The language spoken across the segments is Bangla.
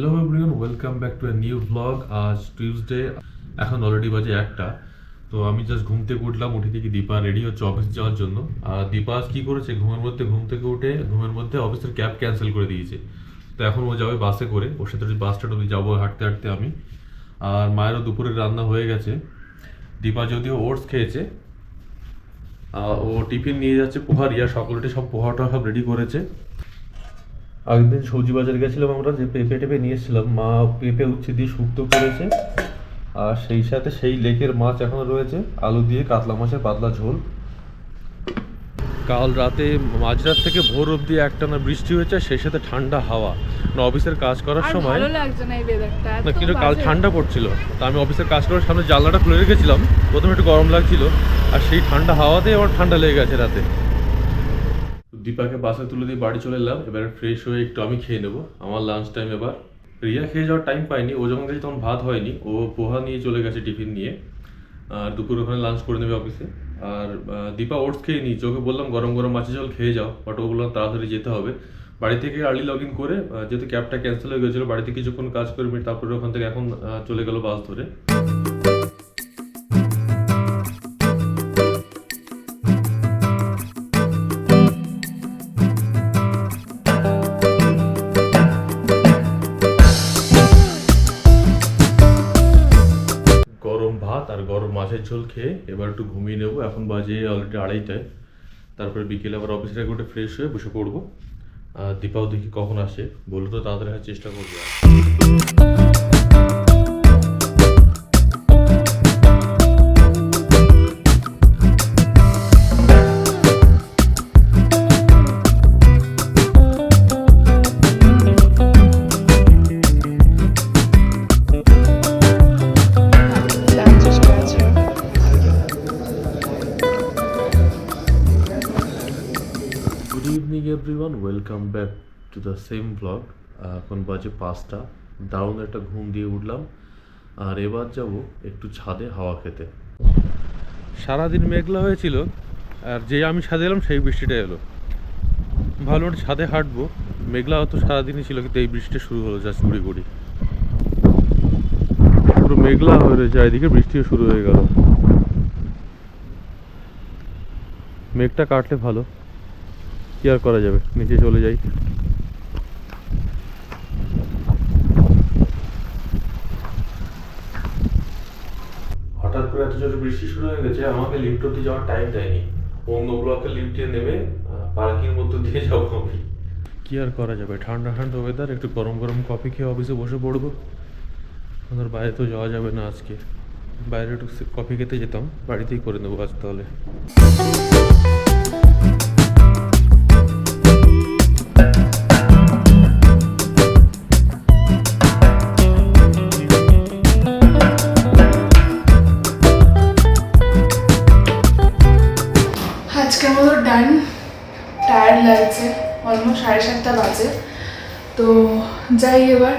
Hello everyone, welcome back to a new blog আজ টিউসডে এখন অলরেডি বাজে একটা। তো আমি জাস্ট ঘুম থেকে উঠলাম, উঠে দেখি দীপা রেডি হচ্ছে অফিস যাওয়ার জন্য। আর দীপা কি করেছে? ঘুমের মধ্যে, ঘুম থেকে উঠে ঘুমের মধ্যে অফিসের ক্যাব ক্যান্সেল করে দিয়েছে। তো এখন ও যাবে বাসে করে। ওর সাথে বাস স্ট্যান্ড অব্দি যাব, হাঁটতে হাঁটতে আমি। আর মায়েরও দুপুরের রান্না হয়ে গেছে। দীপা যদিও ওটস খেয়েছে ও টিফিন নিয়ে যাচ্ছে, পোহা, রিয়া সকলটি সব পোহাটা সব রেডি করেছে। আগের দিন সবজি বাজার গেছিলাম আমরা যে পেঁপে টেপে নিয়ে এসেছিলাম। মা পেঁপে উচ্ছে দিয়ে শুক্তো করেছে। আর সেই সাথে সেই লেকের মাছ এখনও রয়েছে। আলু দিয়ে কাতলা মাছের পাতলা ঝোল। কাল রাতে মাঝরাত থেকে ভোর অবধি একটানা বৃষ্টি হয়েছে সেই সাথে ঠান্ডা হাওয়া। মানে অফিসের কাজ করার সময় না এই কিন্তু কাল ঠান্ডা পড়ছিল। তা আমি অফিসের কাজ করার সামনে জানলাটা খুলে রেখেছিলাম। প্রথমে একটু গরম লাগছিল। আর সেই ঠান্ডা হাওয়াতে আমার ঠান্ডা লেগে গেছে রাতে। দীপাকে বাসে তুলে দিয়ে বাড়ি চলে এলাম। এবার ফ্রেশ হয়ে একটু আমি খেয়ে নেব। আমার লাঞ্চ টাইম এবার। রিয়া খেয়ে যাওয়ার টাইম পাইনি। ও যখন গেছে তখন ভাত হয়নি। ও পোহা নিয়ে চলে গেছে টিফিন নিয়ে। আর দুপুর ওখানে লাঞ্চ করে নেবে অফিসে আর দীপা ওটস খেয়ে নিয়েছে। ওকে বললাম, গরম গরম মাছের জল খেয়ে যাও। বাট বললাম তাড়াতাড়ি যেতে হবে। বাড়ি থেকে আর্লি লগ ইন করে যেহেতু ক্যাবটা ক্যান্সেল হয়ে গেছিল, বাড়িতে কিছুক্ষণ কাজ করবে তারপরে ওখান থেকে এখন চলে গেল বাস ধরে। ঝোল খেয়ে এবার একটু ঘুমিয়ে নেব। এখন বাজে অলরেডি আড়াইটায়। তারপরে বিকেলে আবার অফিসে থেকে উঠে ফ্রেশ হয়ে বসে পড়ব। আর দীপাও দেখি কখন আসে। বলল তো তাড়াতাড়ি চেষ্টা করব। Evening everyone welcome back to the same blog এখন বাজে পাঁচটা। দারুণ একটা ঘুম দিয়ে উঠলাম। আর এবার যাব একটু ছাদে হাওয়া খেতে। সারাদিন মেঘলা হয়েছিল, আর যে আমি ছাদে এলাম, সেই বৃষ্টিটা এলো। ভালো ছাদে হাঁটবো। মেঘলা হয়তো সারাদিনই ছিল, কিন্তু এই বৃষ্টিটা শুরু হলো জাস্ট গুড়ি গুড়ি পুরো মেঘলা হয়ে রয়েছে এদিকে বৃষ্টিও শুরু হয়ে গেল। মেঘটা কাটলে ভালো। কি আর করা যাবে? নিচে চলে যাই। হঠাৎ করে এত জোরে বৃষ্টি শুরু হয়ে গেছে আমাকে লিফট অব্দি যাওয়ার টাইম দেয়নি। অন্য ব্লকে লিফটে নেমে পার্কিং মধ্যে দিয়ে যাব আমি। কি আর করা যাবে? ঠান্ডা ঠান্ডা ওয়েদার একটু গরম গরম কফি খেয়ে অফিসে বসে পড়ব। আমাদের বাইরে তো যাওয়া যাবে না আজকে। বাইরে একটু কফি খেতে যেতাম বাড়িতেই করে নেব আজ তাহলে। ডান টায়ার্ড লাগছে অলমোস্ট সাড়ে সাতটা বাজে। তো যাই এবার।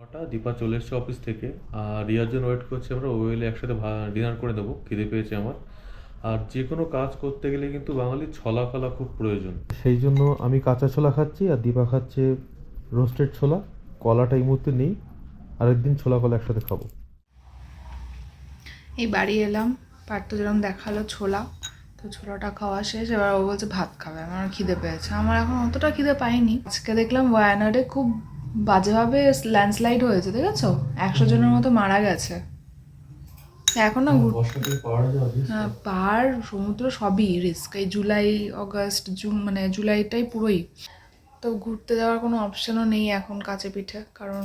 নটা দীপা চলে এসছে অফিস থেকে। আর রিয়ার জন্য ওয়েট করছি আমরা ওই এলে একসাথে ডিনার করে নেব। খিদে পেয়েছে আমার। আর যে কোনো কাজ করতে গেলে কিন্তু বাঙালির ছলা ফলা খুব প্রয়োজন। সেই জন্য আমি কাঁচা ছোলা খাচ্ছি আর দীপা খাচ্ছে রোস্টেড ছোলা। কলাটা এই মুহূর্তে নেই। আরেকদিন ছোলা কলা একসাথে খাব। এই বাড়ি এলাম। পার্থ যেরকম দেখাল ছোলা। তো ছোলাটা খাওয়া শেষ এবার ও বলছে ভাত খাবে আমার খিদে পেয়েছে। আমার এখন অতটা খিদে পাইনি। আজকে দেখলাম ওয়ানাডে খুব বাজেভাবে ল্যান্ডস্লাইড হয়েছে দেখেছ? একশো জনের মতো মারা গেছে। এখনও যাবে হ্যাঁ, পাহাড় সমুদ্র সবই রিস্ক এই জুলাই অগস্ট জুন মানে জুলাইটাই পুরোই। তো ঘুরতে যাওয়ার কোনো অপশনও নেই এখন কাছে পিঠে কারণ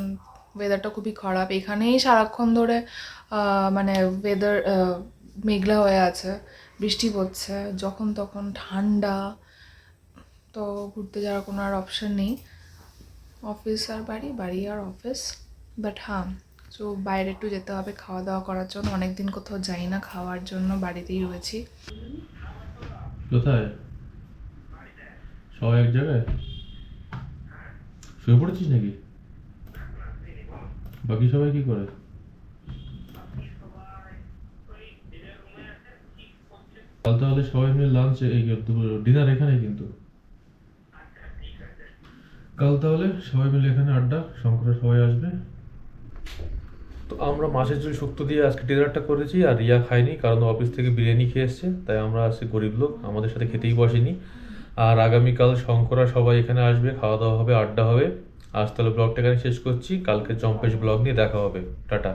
ওয়েদারটা খুবই খারাপ। এখানেই সারাক্ষণ ধরে মানে ওয়েদার মেঘলা হয়ে আছে। বৃষ্টি পড়ছে, যখন তখন ঠান্ডা, তো ঘুরতে যাওয়ার কোনো আর অপশন নেই। অফিস আর বাড়ি বাড়ি আর অফিস বাট হ্যাঁ তো বাইরে একটু যেতে হবে খাওয়া দাওয়া করার জন্য। অনেক দিন কোথাও যাই না খাওয়ার জন্য, বাড়িতেই রয়েছি। কোথায়? সবাই এক জায়গায়? শুয়ে পড়েছিস নাকি? বাকি সবাই কি করে? কাল তাহলে সবাই মিলে লাঞ্চ ডিনার এখানে কিন্তু। কাল তাহলে সবাই মিলে এখানে আড্ডা শঙ্করের সবাই আসবে। তো আমরা মাছের ঝোল শুক্তো দিয়ে আজকে ডিনারটা করেছি আর রিয়া খায়নি কারণ অফিস থেকে বিরিয়ানি খেয়ে এসছে, তাই আমরা আজকে গরিব লোক, আমাদের সাথে খেতেই বসেনি। আর আগামীকাল শঙ্করা সবাই এখানে আসবে, খাওয়া দাওয়া হবে, আড্ডা হবে। আজ তাহলে ব্লগটা এখানে শেষ করছি, কালকে চম্পেশ ব্লগ নিয়ে দেখা হবে। টাটা।